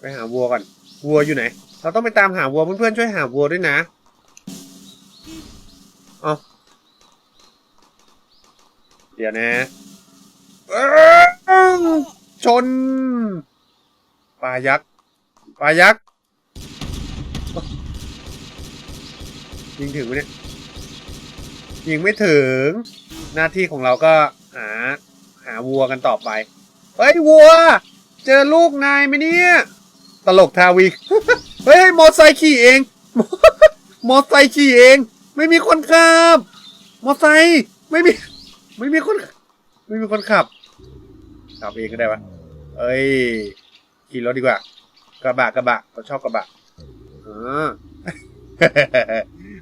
ไปหาวัวก่อนวัวอยู่ไหน เราต้องไปตามหาวัวเพื่อนๆช่วยหาวัวด้วยนะเอาเดี๋ยวนะชนปลายักษ์ปลายักษ์ยิงถึงไหมเนี่ยยิงไม่ถึง หน้าที่ของเราก็หา หาวัวกันต่อไป เฮ้ยวัว เจอลูกนายไหมเนี่ย ตลกทาวี เฮ้ย มอไซค์ขี่เอง มอไซค์ขี่เอง ไม่มีคนขับ มอไซค์ไม่มี ไม่มีคน ไม่มีคนขับ ขับเองก็ได้ปะเอ้ย ขี่รถดีกว่า กระบะกระบะเราชอบกระบะอ่า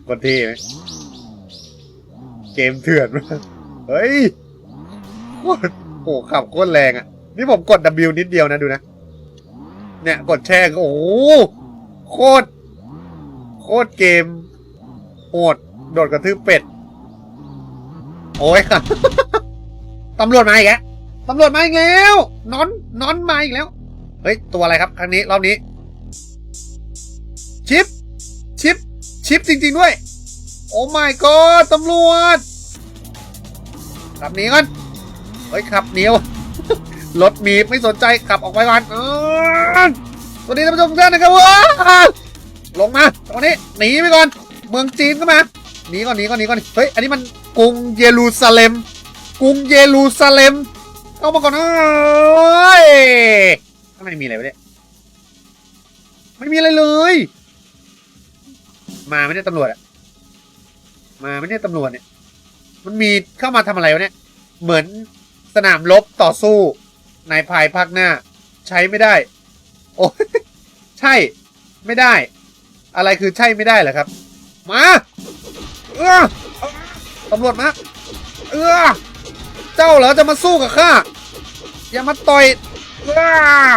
คนเท่ไหมเกมเถื่อน เฮ้ยโคตรโอ้ขับโคตรแรงอะ นี่ผมกด W นิดเดียวนะดูนะ เนี่ย กดแช่ก็โอ้โหโคตรโคตรเกมโหดโดดกระทืบเป็ด โอ้ยตำรวจมาอีกแล้วตำรวจมาอีกแล้วนอนนอนมาอีกแล้ว เฮ้ย ตัวอะไรครับ ครั้งนี้ รอบนี้ ชิป ชิป ชิปจริง ๆ ด้วย โอ้ my god ตำรวจขับหนีก่อน เฮ้ย ขับเหนียว รถมีบไม่สนใจขับออกไปก่อนสวัสดีท่านผู้ชมทุกท่านนะครับว้าลงมาตรงนี้หนีไปก่อน เมืองจีนก็มาหนีก่อนหนีก่อนหนีก่อนเฮ้ยอันนี้มันกรุงเยรูซาเล็ม กรุงเยรูซาเล็มเข้ามาก่อนเอ้ยข้างในมีอะไรวะเนี่ยไม่มีอะไรเลย มาไม่ได้ตำรวจอะมาไม่ได้ตำรวจเนี่ย มันมีเข้ามาทำอะไรวะเนี่ย เหมือนสนามรบต่อสู้ ในภายภาคหน้า ใช้ไม่ได้ โอ้ยใช่ไม่ได้ อะไรคือใช่ไม่ได้เหรอครับ มาเออตำรวจมาเออเจ้าเหรอจะมาสู้กับข้าอย่ามาต่อยเออ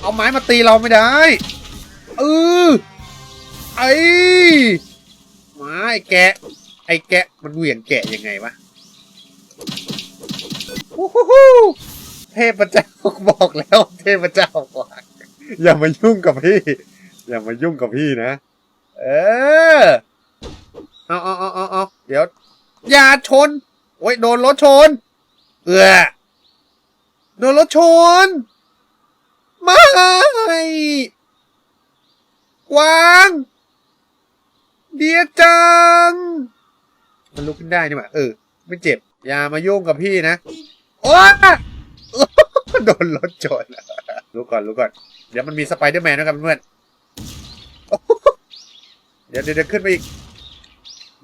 เอาไม้มาตีเราไม่ได้เออไอ้มาไอ้แกะ ไอ้แกะมันเหวี่ยงแกะยังไงวะฮู้ฮู้ เทพเจ้าบอกแล้ว เทพเจ้าบอกอย่ามายุ่งกับพี่ อย่ามายุ่งกับพี่นะ เออเอาเอาเอาเอาเอาเดี๋ยวอย่าชน โอ้ยโดนรถชน เอือโดนรถชน ไม่กวาง เดียจัง มันลุกขึ้นได้นี่หว่าเออ ไม่เจ็บ อย่ามายุ่งกับพี่นะ โอ๊ย โดนรถชนรู้ก่อนรู้ก่อน เดี๋ยวมันมีสไปเดอร์แมนด้วยกันเพื่อนเดี๋ยวเดี๋ยวขึ้นไปอีก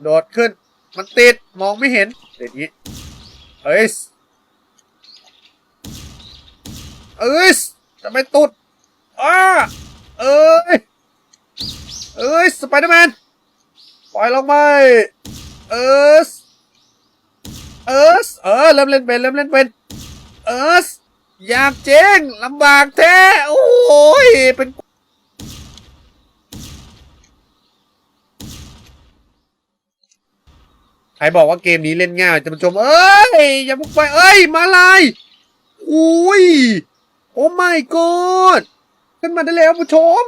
โดดขึ้น มันติดมองไม่เห็นติดงี้เอ้ยเอ้ยจะไม่ตุดอ้าเอ้ยเอ้ยสไปเดอร์แมนปล่อยลงไปเอ้ยเออเออเริ่มเล่นเป็นเริ่มเล่นเป็น เอออยากเจ๊งลำบากแท้ โอ้ยเป็นใครบอกว่าเกมนี้เล่นง่ายจะมาชม เอ้ย อย่าพุ่งไป เอ้ย มาลายอุ้ย โอ้ไม่กอดขึ้นมาได้แล้วผู้ชม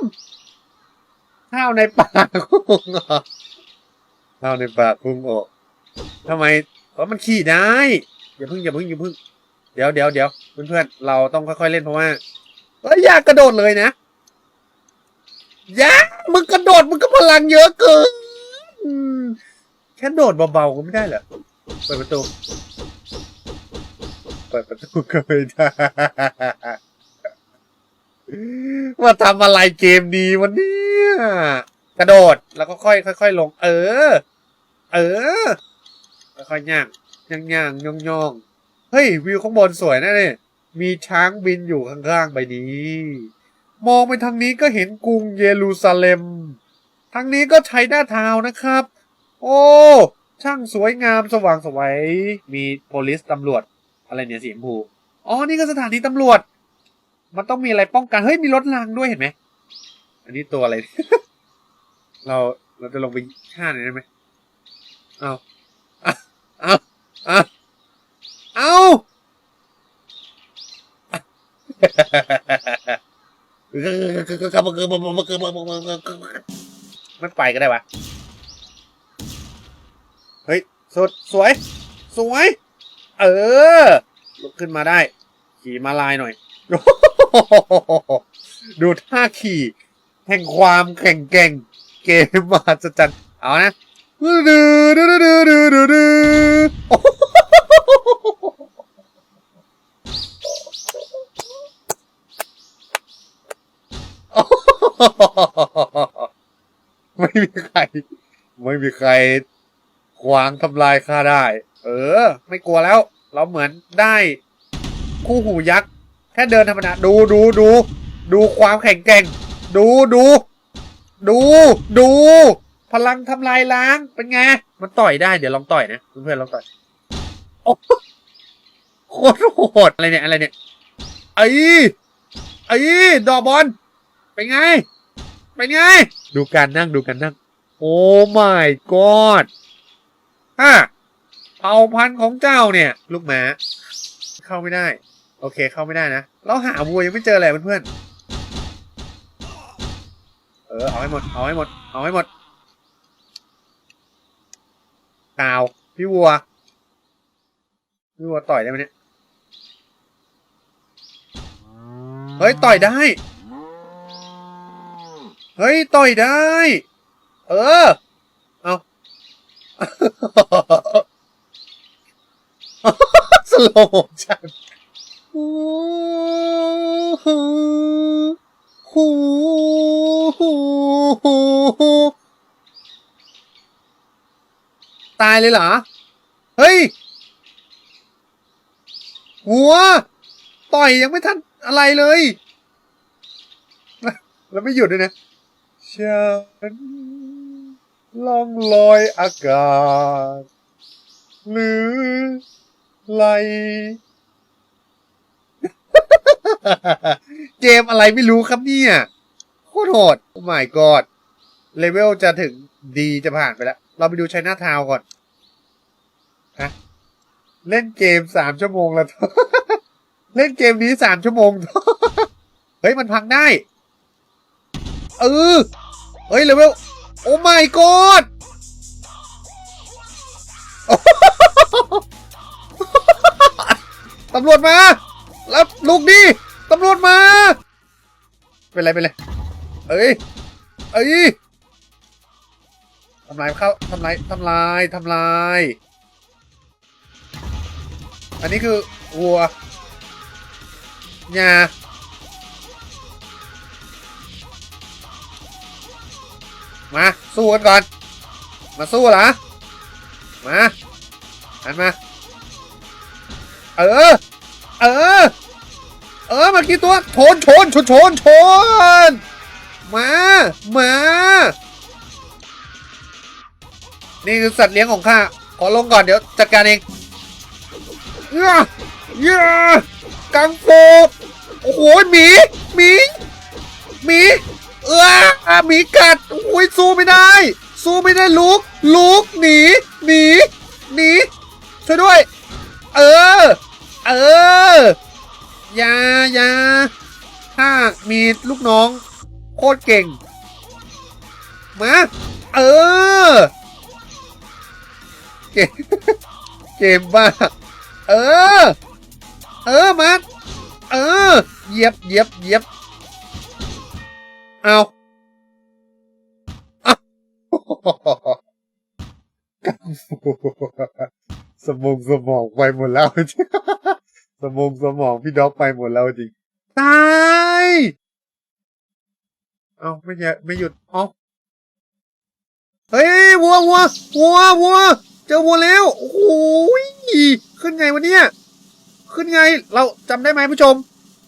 ข้าวในปากคุ้งออกข้าวในปากคุ้งออกทำไมเพราะมันขี่ได้ อย่าพิ่งอย่าพิ่งอย่าพิ่ง เดี๋ยวเดี๋ยวเดี๋ยวเพื่อนเพื่อนๆเราต้องค่อยๆเล่นเพราะว่าเอ้ยอยากกระโดดเลยนะอยามึงกระโดดมึงก็พลังเยอะเกินแค่โดดเบาๆก็ไม่ได้เหรอเปิดประตูเปิดประตูก็ไม่ได้ว่าทำอะไรเกมดีวันนี้กระโดดแล้วก็ค่อยค่อยๆลง เออ เออค่อยๆย่างย่างย่างย่องย่อง เฮ้ย วิวข้างบนสวยนะเนี่ย มีช้างบินอยู่ข้างๆใบนี้ มองไปทางนี้ก็เห็นกรุงเยรูซาเล็ม ทางนี้ก็ใช้หน้าทาวน์นะครับ โอ้ ช่างสวยงามสว่างสวย มีโพลิสตำรวจ อะไรเนี่ยสีชมพูอ๋อ นี่ก็สถานีตำรวจ มันต้องมีอะไรป้องกัน เฮ้ย มีรถรางด้วยเห็นไหม อันนี้ตัวอะไร เรา เราจะลงไปฆ่าหน่อยได้ไหมเอาเอาเอา เอาไม่ไปก็ได้วะ เฮ้ยสุดสวย สวย เออ ลุกขึ้นมาได้ ขี่มาลายหน่อย ดูท่าขี่ แห่งความแข่งแก่ง เกมมหัศจรรย์เอานะดูดูดูดูดูดูดู ไม่มีใคร ไม่มีใครขวางทำลายข้าได้ เออ ไม่กลัวแล้ว เราเหมือนได้ คู่หูยักษ์ แค่เดินธรรมดาดูดูดู ดูความแข็งแกร่ง ดูดู ดูดู พลังทำลายล้างเป็นไง มันต่อยได้เดี๋ยวลองต่อยนะเพื่อนๆลองต่อยโอ้โคตรโหดอะไรเนี่ยอะไรเนี่ยไอ้ไอ้ดอกบอล เป็นไง เป็นไง ดูการนั่งดูการนั่ง โอ้ my god ฮะเผ่าพันธุ์ของเจ้าเนี่ย ลูกหมา เข้าไม่ได้ โอเคเข้าไม่ได้นะ เราหาวัวยังไม่เจอเลยเพื่อนๆเออเอาให้หมด เอาให้หมด เอาให้หมดกาว พี่วัว พี่วัวต่อยได้ไหมเนี่ย เฮ้ย ต่อยได้ เฮ้ย ต่อยได้ เออ เอาสโลว์จังหูหูหูหูหูตายเลยเหรอ เฮ้ย หัว ต่อยยังไม่ทันอะไรเลย แล้วไม่หยุดด้วยนะ ฉันล่องลอยอากาศ หรือไหลเกมอะไรไม่รู้ครับเนี่ย โคตรโหดโอ้ my god เลเวลจะถึงดีจะผ่านไปแล้ว เราไปดูชัยนาทาวก่อนฮะเล่นเกมสามชั่วโมงแล้ว เล่นเกมนี้สามชั่วโมง เฮ้ย มันพังได้ เออเฮ้ยเลเวลโอ้ my god ตำรวจมาแล้วลูกดิตำรวจมา เป็นไรเป็นไรเอ้ย เอ้ยทำลายเข้าทำลายทำลายทำลาย อันนี้คือวัวงา มาสู้กันก่อน มาสู้เหรอ มาหันมา เออ เออ เออมากี่ตัวชนชนชนชนชนมา มา นี่คือสัตว์เลี้ยงของข้า ขอลงก่อนเดี๋ยวจัดการเองเย้เย้กังฟูโอ้โหหมีหมีหมี เออหมีกัดโอ้ยสู้ไม่ได้ สู้ไม่ได้ลุก ลุกหนีหนีหนีช่วยด้วย เออ เอออย่ายาถ้ามีลูกน้อง โคตรเก่ง มา เออ เกมเกมบ้าเออ เออมาเออ เหยียบเหยียบเหยียบ เอาเอากังฟูสมองสมองไปหมดแล้วสมองสมองพี่ด็อกไปหมดแล้วจริง ตายเอาไม่หยุดไม่หยุดเอาเฮ้ยวัววัววัววัวเจอวัวแล้ว โอ้โหยขึ้นไงวะเนี่ย ขึ้นไง เราจำได้ไหมผู้ชม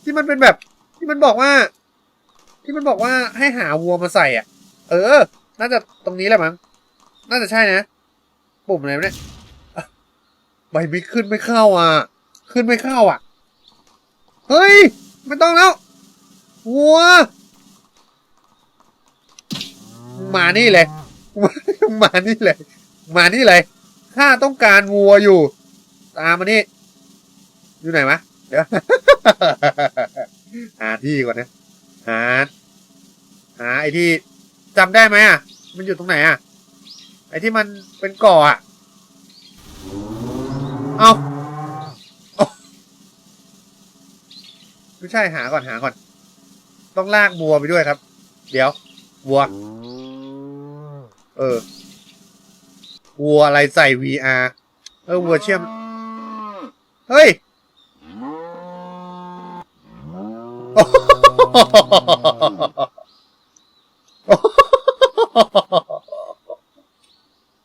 ที่มันเป็นแบบ ที่มันบอกว่า ที่มันบอกว่าให้หาวัวมาใส่อะ เออ น่าจะตรงนี้แหละมั้ง น่าจะใช่นะ ปุ่มอะไรเนี่ยใบไม่ขึ้นไม่เข้าอะ ขึ้นไม่เข้าอะ เฮ้ย ไม่ต้องแล้ว วัว มานี่เลย มานี่เลย มานี่เลย ข้าต้องการวัวอยู่ ตามมานี่ อยู่ไหนวะ เดี๋ยว หาที่ก่อนนะ หา หา ไอ้ที่จำได้ไหมอะ มันอยู่ตรงไหนอะ ไอ้ที่มันเป็นก่ออะ เอาเอาไม่ใช่หาก่อนหาก่อน ต้องลากบัวไปด้วยครับ เดี๋ยววัว เออ วัวอะไรใส่ VR เออวัวเชื่อม เฮ้ย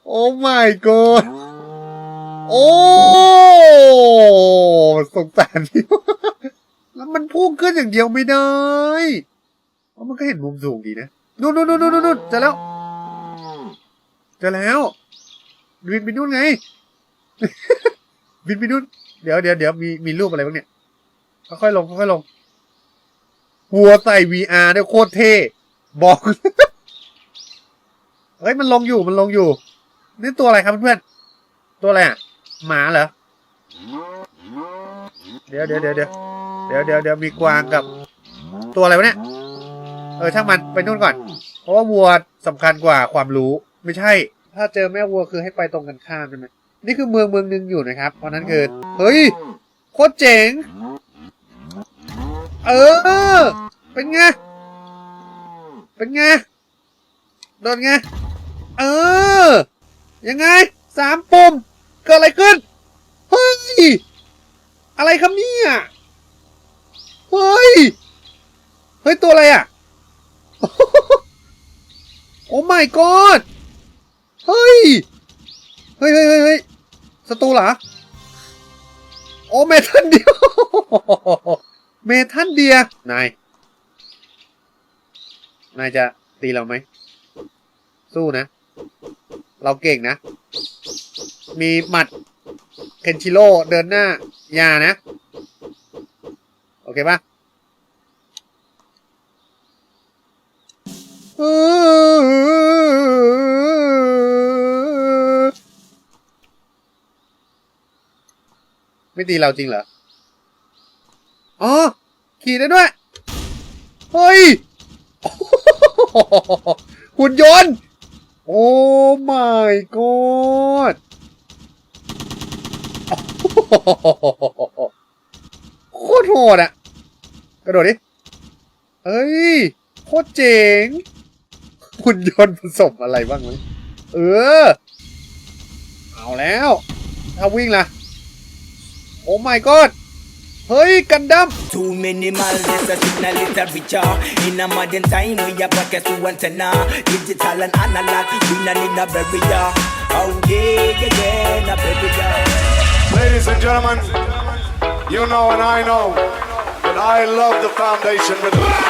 โอ้ my god โอ้สงสารพี่แล้วมันพุ่งขึ้นอย่างเดียวไม่ได้เพราะมันก็เห็นมุมสูงดีนะนู่นนู่นนู่นนู่นจอแล้วจอแล้วบินไปนู่นไง บินไปนู่น เดี๋ยวเดี๋ยวเดี๋ยวมีมีรูปอะไรบ้างเนี่ย ค่อยๆลงค่อยๆลง วัวใส่ VR เนี่ยโคตรเท่ บอก เฮ้ย มันลงอยู่มันลงอยู่ นี่ตัวอะไรครับเพื่อนตัวอะไรอะ หมาเหรอ เดี๋ยวเดี๋ยวเดี๋ยวเดี๋ยวเดี๋ยวเดี๋ยวเดี๋ยวมีกวางกับ ตัวอะไรวะเนี่ย เออช่างมันไปนู่นก่อน เพราะว่าวัวสำคัญกว่าความรู้ ไม่ใช่ ถ้าเจอแม่วัวคือให้ไปตรงกันข้ามใช่ไหมนี่คือเมืองเมืองหนึ่งอยู่นะครับ เพราะนั้นคือ เฮ้ย โคตรเจ๋ง เออ เป็นไง เป็นไง โดนไง เออ ยังไง สามปุ่ม เกิดอะไรขึ้น เฮ้ย อะไรครับเนี่ย เฮ้ย เฮ้ย ตัวอะไรอะ โอ้ my god เฮ้ย เฮ้ยเฮ้ยเฮ้ยเฮ้ยศัตรูเหรอ โอ้เมทันเดียว เมทันเดีย นาย นายจะตีเราไหม สู้นะ เราเก่งนะ มีหมัดเคนชิโร่เดินหน้า ยานะ โอเคปะไม่ตีเราจริงเหรอ อ๋อ ขี่ได้ด้วย เฮ้ยหุ่นยนต์ โอ้ my god โคตรโหดอะกระโดดดิเฮ้ย โคตรเจ๋งหุ่นยนต์ผสมอะไรบ้างไหมเออ เอาแล้ว ถ้าวิ่งล่ะ โอ้ my god เฮ้ย กันดั้ม Too minimal, this a signal little richer. In a modern time, we have pockets to antenna. Digital and analog, we not need a barrier. Oh yeah, yeah, yeah, a barrier. Ladies and gentlemen, you know and I know that I love the foundation rhythm.